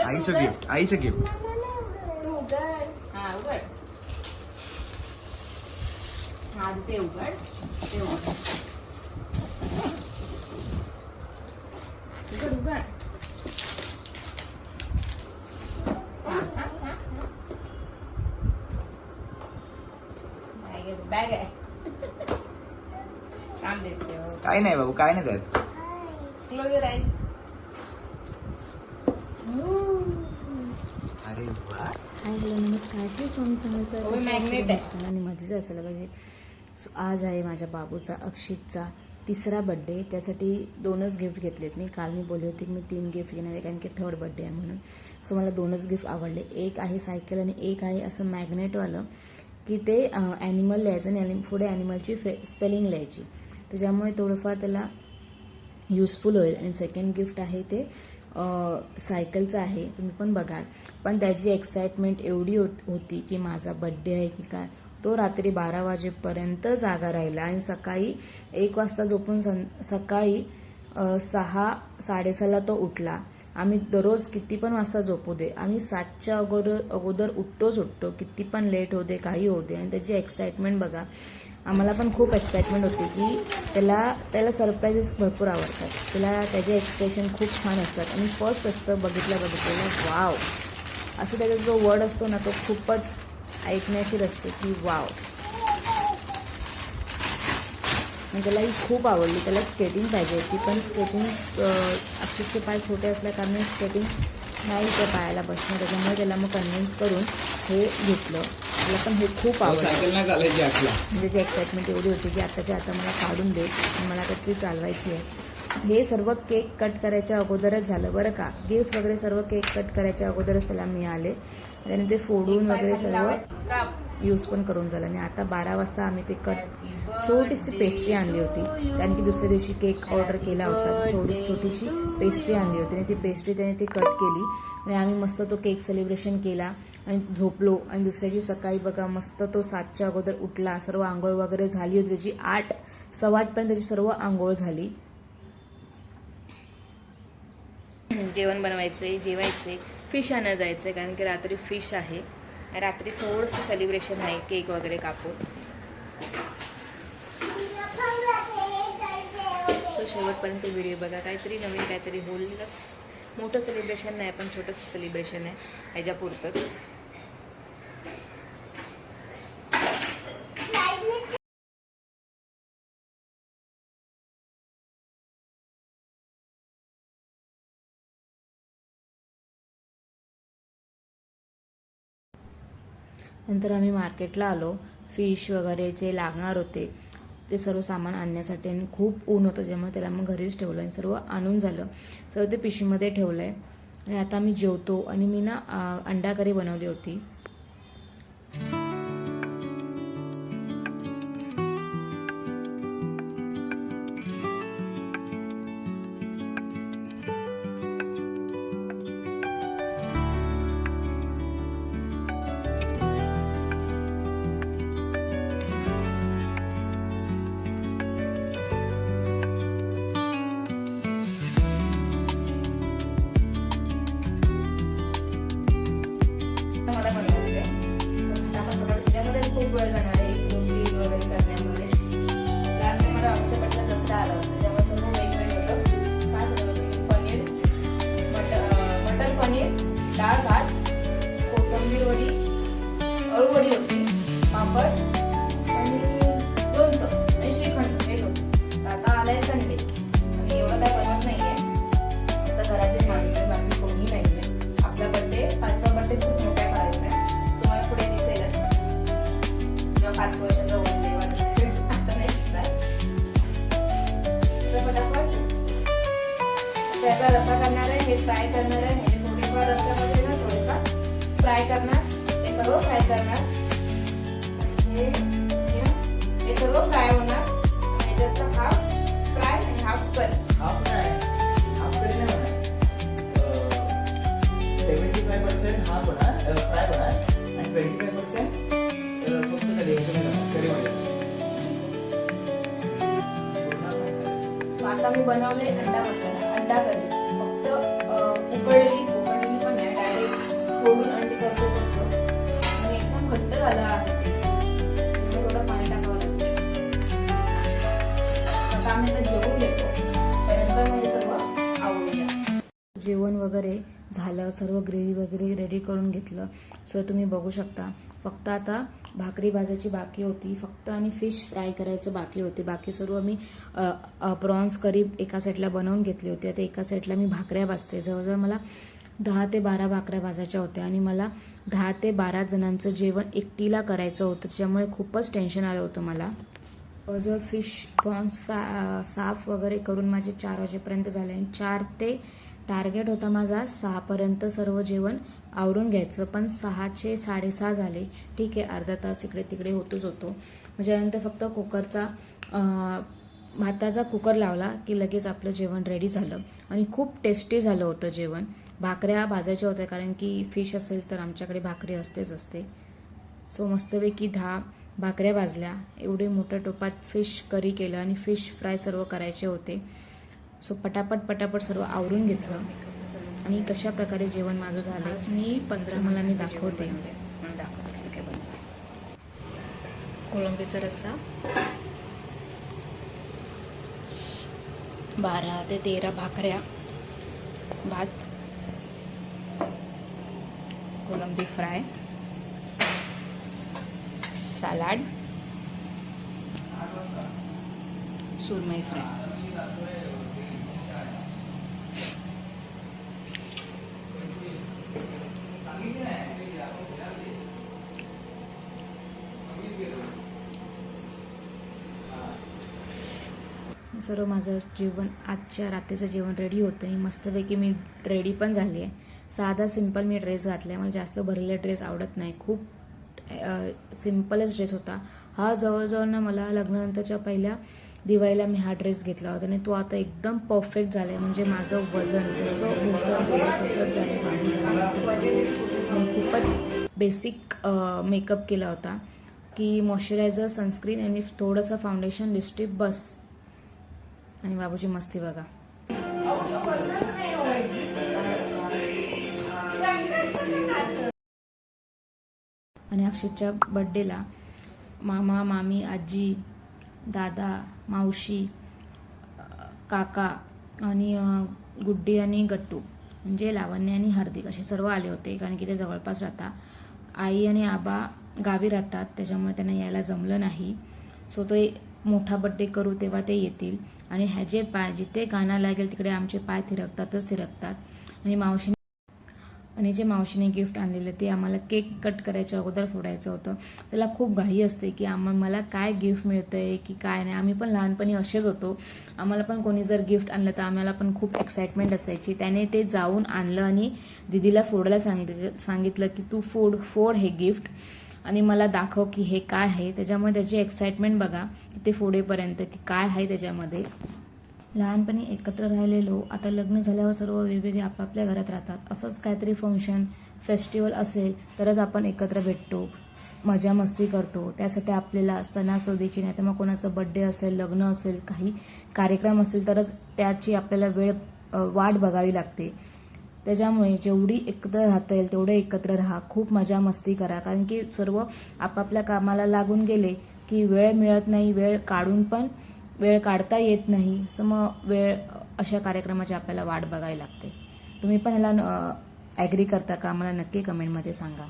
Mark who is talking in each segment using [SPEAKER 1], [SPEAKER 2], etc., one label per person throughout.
[SPEAKER 1] आईचं
[SPEAKER 2] उघड.
[SPEAKER 1] गिफ्ट आईचं गिफ्ट
[SPEAKER 2] तू उघड. हा, उघड. हा, ते उघड. ते उघड. उघड, उघड. हा, हा, हा, हा. बॅग आहे, बॅग आहे काम हो.
[SPEAKER 1] काय नाही बाबू काय नाही त्यात. अरे वा
[SPEAKER 3] हाय हॅलो नमस्कार श्री स्वामी समर्थ
[SPEAKER 2] होय, magnet? आहे.
[SPEAKER 3] मस्त आणि मजेत असायला पाहिजे सो आज आहे माझ्या बाबूचा अक्षितचा तिसरा बड्डे त्यासाठी दोनच गिफ्ट घेतलेत मी काल मी बोलली होती की मी तीन गिफ्ट घेणार आहे कारण की थर्ड बड्डे आहे म्हणून सो मला दोनच गिफ्ट आवडले एक आहे सायकल आणि एक आहे असं मॅग्नेटवालं की ते ॲनिमल लिहायचं आणि आणि पुढे ॲनिमलची फे स्पेलिंग लिहायची त्याच्यामुळे थोडंफार त्याला युजफुल होईल. आणि सेकंड गिफ्ट आहे ते सायकलचं आहे. तुम्ही पण बघाल. पण त्याची एक्साइटमेंट एवढी होत होती की माझा बड्डे आहे की काय? तो रात्री बारा वाजेपर्यंत जागा राहिला. आणि सकाळी एक वाजता झोपून सं सकाळी सहा साडेसहाला तो उठला. आम्ही दररोज किती पण वाजता झोपू दे. आम्ही सातच्या अगोदर अगोदर उठतोच उठतो. किती पण लेट होते काही होते आणि त्याची एक्साइटमेंट बघा. आम्हाला पण खूप एक्साइटमेंट होती की त्याला त्याला सरप्राईजेस भरपूर आवडतात. त्याला त्याचे एक्सप्रेशन खूप छान असतात. आणि फर्स्ट असतं बघितलं बघितलेलं वाव असं त्याचा जो वर्ड असतो ना तो खूपच ऐकण्याशीर असते की वाव आणि त्याला ही खूप आवडली. त्याला स्केटिंग पाहिजे होती पण स्केटिंग अक्षितचे पाय छोटे असल्याकारणाने स्केटिंग नाही त्या पायाला बसणं. त्याच्यामुळे त्याला मग कन्व्हिन्स करून हे घेतलं. त्याला पण हे खूप आवडलं
[SPEAKER 1] चालायची आतला.
[SPEAKER 3] म्हणजे एक्साइटमेंट एवढी होती की आताच्या आता मला काढून दे आणि मला त्याची चालवायची आहे. हे सर्व केक कट करायच्या अगोदरच झालं बरं का? गिफ्ट वगैरे सर्व केक कट करायच्या अगोदरच त्याला मिळाले. त्याने ते फोडून वगैरे सर्व. यूज पण करून झालं. आणि आता बारा वाजता आम्ही ते कट छोटीशी पेस्ट्री आणली होती. कारण की दुसऱ्या दिवशी केक ऑर्डर केला होता. छोटी छोटीशी पेस्ट्री आणली होती. आणि ती पेस्ट्री त्याने ती कट केली. आणि आम्ही मस्त तो केक सेलिब्रेशन केला. आणि झोपलो. आणि दुसऱ्याची सकाळी बघा मस्त तो सातच्या अगोदर उठला. सर्व आंघोळ वगैरे झाली होती. त्याची आठ सव्वा आठपर्यंत त्याची सर्व आंघोळ झाली.
[SPEAKER 2] जेवण बनवायचंय जेवायचे फिश आणा जायचंय. कारण की रात्री फिश आहे. रात्री थोडंसं सेलिब्रेशन आहे केक वगैरे कापून. सो शेवटपर्यंत व्हिडिओ बघा. काहीतरी नवीन काहीतरी होईलच मोठं सेलिब्रेशन नाही पण छोटंसं सेलिब्रेशन आहे. ह्याच्यापुरतंच
[SPEAKER 3] नंतर आम्ही मार्केटला आलो. फिश वगैरे जे लागणार होते ते सर्व सामान आणण्यासाठी आणि खूप ऊन होतं ज्यामुळे त्याला मग घरीच ठेवलं आणि सर्व आणून झालं. सर्व ते पिशवीमध्ये ठेवलं आहे आणि आता मी जेवतो आणि मी ना अंडा करी बनवली होती.
[SPEAKER 2] हे फ्राय करणार आहे. म्हणजे मोठ्या रस्त्यामध्ये ना थोडंफार फ्राय करणार. हे सर्व फ्राय करणार. हे सर्व फ्राय होणार. हाफ फ्राय आणि हाफ पण
[SPEAKER 1] हाफ फ्राय हाफ होणार. आता
[SPEAKER 2] मी बनवले अंडा मसाला. अंडा करी सर्व
[SPEAKER 3] ग्रेव्ही वगैरे रेडी करून घेतलं. सो तुम्ही बघू शकता. फक्त आता भाकरी भाजायची बाकी होती. फक्त आणि फिश फ्राय करायचं बाकी होते. बाकी सर्व मी प्रॉन्स करी एका साईडला बनवून घेतली होती. आता एका साईडला मी भाकऱ्या भाजते. जवळजवळ मला दहा ते बारा भाकऱ्या भाजायच्या होत्या आणि मला दहा ते बारा जणांचं जेवण एकटीला करायचं होतं. त्याच्यामुळे खूपच टेन्शन आलं होतं मला. जवळ फिश प्रॉन्स फ्रा साफ वगैरे करून माझे चार वाजेपर्यंत झाले आणि चार ते टार्गेट होता माझा सहापर्यंत सर्व जेवण आवरून घ्यायचं पण सहाचे साडेसहा झाले. ठीक आहे अर्धा तास इकडे तिकडे होतोच होतो. त्याच्यानंतर फक्त कुकरचा भाताचा कुकर लावला की लगेच आपलं जेवण रेडी झालं. आणि खूप टेस्टी झालं होतं जेवण. भाकऱ्या भाजायच्या होत्या कारण की फिश असेल तर आमच्याकडे भाकरी असतेच असते. सो मस्तपैकी दहा भाकऱ्या भाजल्या. एवढे मोठ्या टोपात फिश करी केलं आणि फिश फ्राय सर्व करायचे होते. सो पटापट पटापट सर्व आवरून घेतलं. आणि कशा प्रकारे जेवण माझं झालं मी पंधरा मला मी दाखवते. कोळंबीचा रस्सा. बारा ते तेरा भाकऱ्या. भात. कोलंबी फ्राय. सलाड. सुरमई फ्राय. सर्व माझं जेवण आजच्या रात्रीचं जेवण रेडी होतं आणि मस्तपैकी मी रेडी पण झाली आहे साधा सिंपल मी ड्रेस घातला आहे मला जास्त भरलेला ड्रेस आवडत नाही. खूप सिम्पलच ड्रेस होता. हा जवळजवळ ना मला लग्नानंतरच्या पहिल्या दिवाळीला मी हा ड्रेस घेतला होता. आणि तो आता एकदम परफेक्ट झाला आहे म्हणजे माझं वजन जसं होतं तसंच झालं खूपच बेसिक मेकअप केला होता. की मॉइश्चरायझर सनस्क्रीन आणि थोडंसं फाउंडेशन लिस्टिप बस. आणि बाबूची मस्ती बघा. आणि अक्षयच्या बड्डेला मामा मामी आजी दादा मावशी काका आणि गुड्डी आणि गट्टू म्हणजे लावण्य आणि हार्दिक असे सर्व आले होते. कारण की ते जवळपास राहतात आई आणि आबा गावी राहतात त्याच्यामुळे त्यांना यायला जमलं नाही. सो तो मोठा बड्डे करू तेव्हा ते येतील. आणि ह्याचे पाय जिथे गाणं लागेल तिकडे आमचे पाय थिरकतातच थिरकतात. आणि मावशीने आणि जे मावशीने गिफ्ट आणलेलं ते आम्हाला केक कट करायच्या अगोदर फोडायचं होतं. त्याला खूप घाई असते की आम्हा मला काय गिफ्ट मिळतंय की काय नाही. आम्ही पण लहानपणी असेच होतो. आम्हाला पण कोणी जर गिफ्ट आणलं तर आम्हाला पण खूप एक्साइटमेंट असायची. त्याने ते जाऊन आणलं आणि दिदीला फोडायला सांगितलं सांगितलं की तू फोड फोड हे गिफ्ट आणि मला दाखव की हे काय आहे. त्याच्यामुळे त्याची एक्साइटमेंट बघा. ते पुढेपर्यंत की काय आहे त्याच्यामध्ये. लहानपणी एकत्र राहिलेलो. आता लग्न झाल्यावर सर्व वेगवेगळे आपापल्या घरात राहतात. असंच काहीतरी फंक्शन फेस्टिवल असेल तरच आपण एकत्र भेटतो. मजा मस्ती करतो. त्यासाठी आपल्याला सणासुदीची नाही तर मग कोणाचं बड्डे असेल लग्न असेल काही कार्यक्रम असेल तरच त्याची आपल्याला वेळ वाट बघावी लागते. त्याच्यामुळे जेवढी एकत्र राहता येईल तेवढे एकत्र राहा. खूप मजा मस्ती करा. कारण की सर्व आपापल्या कामाला लागून गेले की वेळ मिळत नाही वेळ काढून पण वेळ काढता येत नाही. सो मग वेळ अशा कार्यक्रमाची आपल्याला वाट बघायला लागते. तुम्ही पण ह्याला ॲग्री करता का? मला नक्की कमेंटमध्ये सांगा.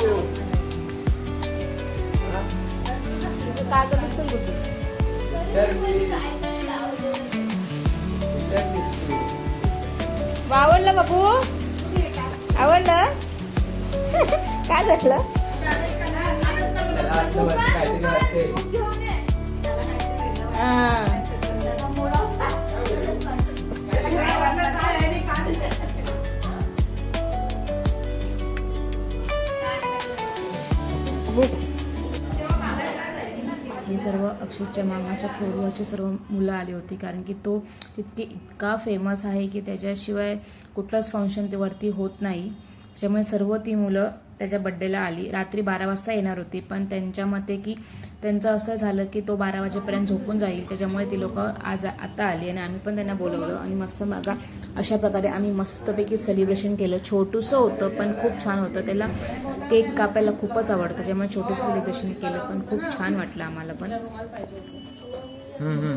[SPEAKER 2] तू.
[SPEAKER 3] आवडलं बाबू आवडलं काय झालं. हा. हे सर्व अक्षयच्या मामाच्या फोरवरचे सर्व मुलं आली होती कारण की तो तितके इतका फेमस आहे की त्याच्याशिवाय कुठलंच फंक्शन ते वरती होत नाही. त्याच्यामुळे सर्व ती मुलं त्याच्या बड्डेला आली. रात्री बारा वाजता येणार होती. पण त्यांच्या मते की त्यांचं असं झालं की तो बारा वाजेपर्यंत झोपून जाईल. त्याच्यामुळे ती लोक आज आता आली आणि आम्ही पण त्यांना बोलवलं. आणि मस्त बघा अशा प्रकारे आम्ही मस्तपैकी सेलिब्रेशन केलं. छोटूसं होतं पण खूप छान होतं. त्याला केक कापायला खूपच आवडतं. त्याच्यामुळे छोटंसं सेलिब्रेशन केलं. पण खूप छान वाटलं आम्हाला पण.
[SPEAKER 1] हम्म,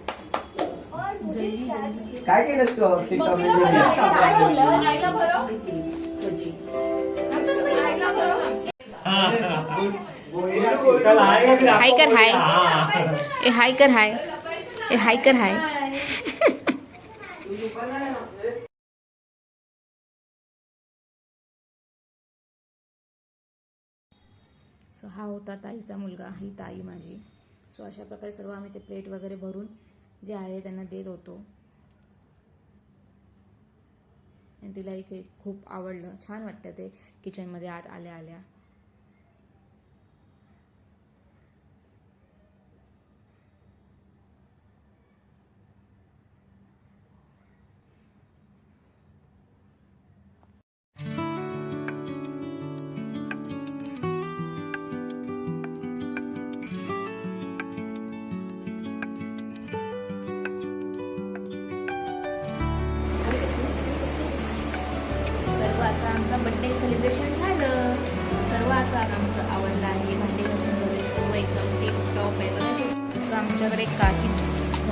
[SPEAKER 1] तू? अक्षय
[SPEAKER 3] हाय कर हाय. ए हाय कर हाय. ए हाय कर हाय. सो हा होता ताईचा मुलगा ही ताई माझी. सो अशा प्रकारे सर्व आम्ही ते प्लेट वगैरे भरून जे आहे त्यांना देत होतो. आणि तिलाही ते खूप आवडलं. छान वाटतं ते किचनमध्ये आत आल्या आल्या.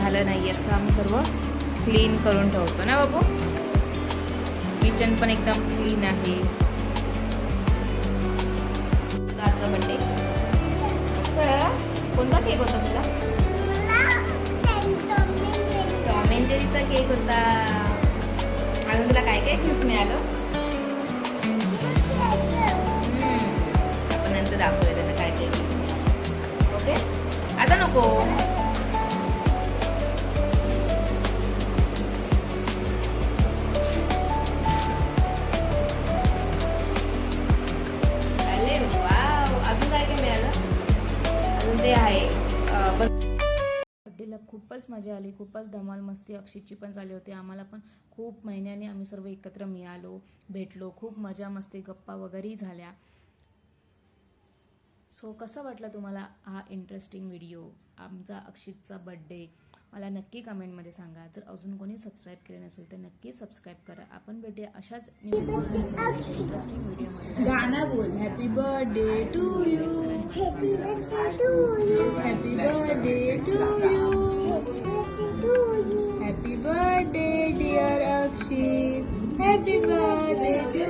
[SPEAKER 3] झालं नाही असं आम्ही सर्व क्लीन करून ठेवतो. ना बाबू? किचन पण एकदम क्लीन आहे. आजचा बड्डे कोणता केक होता तुला? टॉम अँड जेरीचा केक होता. अजून तुला काय काय गिफ्ट मिळालं? आपण नंतर दाखवूया त्यांना काय काय ओके आता नको. खूपच मजा आली. खूपच धमाल मस्ती अक्षितची पण झाली होती. आम्हाला पण खूप महिन्याने आम्ही सर्व एकत्र मिळालो भेटलो. खूप मजा मस्ती गप्पा वगैरे झाल्या. सो कसं वाटलं तुम्हाला हा इंटरेस्टिंग व्हिडिओ आमचा अक्षितचा बड्डे मला नक्की कमेंटमध्ये सांगा. जर अजून कोणी सबस्क्राईब केलं नसेल तर नक्की सबस्क्राईब करा. आपण भेटूया अशाच इंटरेस्टिंग व्हिडिओमध्ये
[SPEAKER 2] गाणं बोल. Happy birthday to you. Happy birthday to you
[SPEAKER 4] Happy birthday to you.
[SPEAKER 2] Happy birthday dear Akshit happy birthday